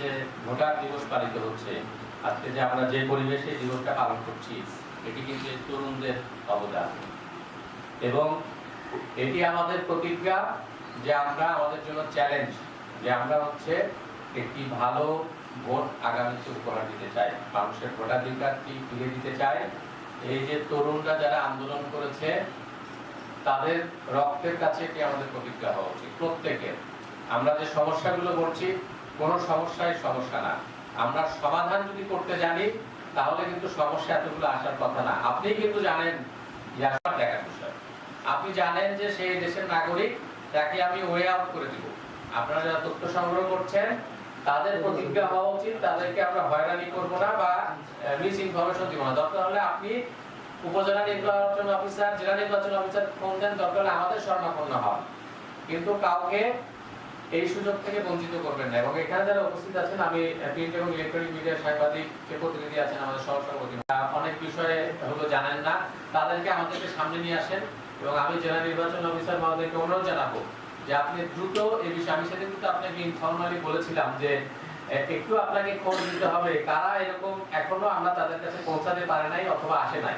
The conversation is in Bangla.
যে ভোটার দিবস পালিত হচ্ছে, আজকে যে আমরা যে পরিবেশে দিবসটা পালন করছি, এটি কিন্তু তরুণদের অবদান। এবং এটি আমাদের প্রতিজ্ঞা যে আমরা আমাদের জন্য চ্যালেঞ্জ যে আমরা হচ্ছে একটি ভালো ভোট আগামীতে উপহার দিতে চাই। মানুষের ভোটাধিকারটি ফিরে দিতে চাই। এই যে তরুণরা যারা আন্দোলন করেছে, তাদের রক্তের কাছে এটি আমাদের প্রতিজ্ঞা হওয়া উচিত। প্রত্যেকের। আমরা যে সমস্যাগুলো করছি কোনো সমস্যাই সমস্যা না। আমরা সমাধান যদি করতে জানি, তাহলে কিন্তু সমস্যা এতগুলো আসার কথা না। আপনি কিন্তু জানেন যে আসার দেখার বিষয়। আপনি জানেন যে সেই দেশের নাগরিক, তাকে আমি ওয়ে আউট করে দিব। আপনারা যারা তথ্য সংগ্রহ করছেন, তাদের প্রতিজ্ঞা হওয়া উচিত। তাদেরকে আমরা হয়রানি করব না বা মিস ইনফরমেশন দিব না। দরকার হলে আপনি উপজেলা নির্বাচন অফিসার জেলা নির্বাচন অফিসার ফোন দেন। দরকার হলে আমাদের স্বর্ণাপন্ন হন। কিন্তু কাউকে এই সুযোগ থেকে বঞ্চিত করবেন না। এবং এখানে যারা উপস্থিত আছেন, আমি প্রিন্ট এবং ইলেকট্রনিক মিডিয়ার সাংবাদিক প্রতিনিধি আছেন, আমাদের সহসভাপতি অনেক বিষয়ে হলো জানেন না। তাদেরকে আমাদেরকে সামনে নিয়ে আসেন। এবং আমি জেলা নির্বাচন অফিসার মহোদয়কে অনুরোধ জানাব যে আপনি দ্রুত এই বিষয়ে, আমি সেদিন কিন্তু আপনাকে ইনফর্মালি বলেছিলাম যে একটু আপনাকে খোঁজ দিতে হবে কারা এরকম এখনও আমরা তাদের কাছে পৌঁছাতে পারে নাই অথবা আসে নাই।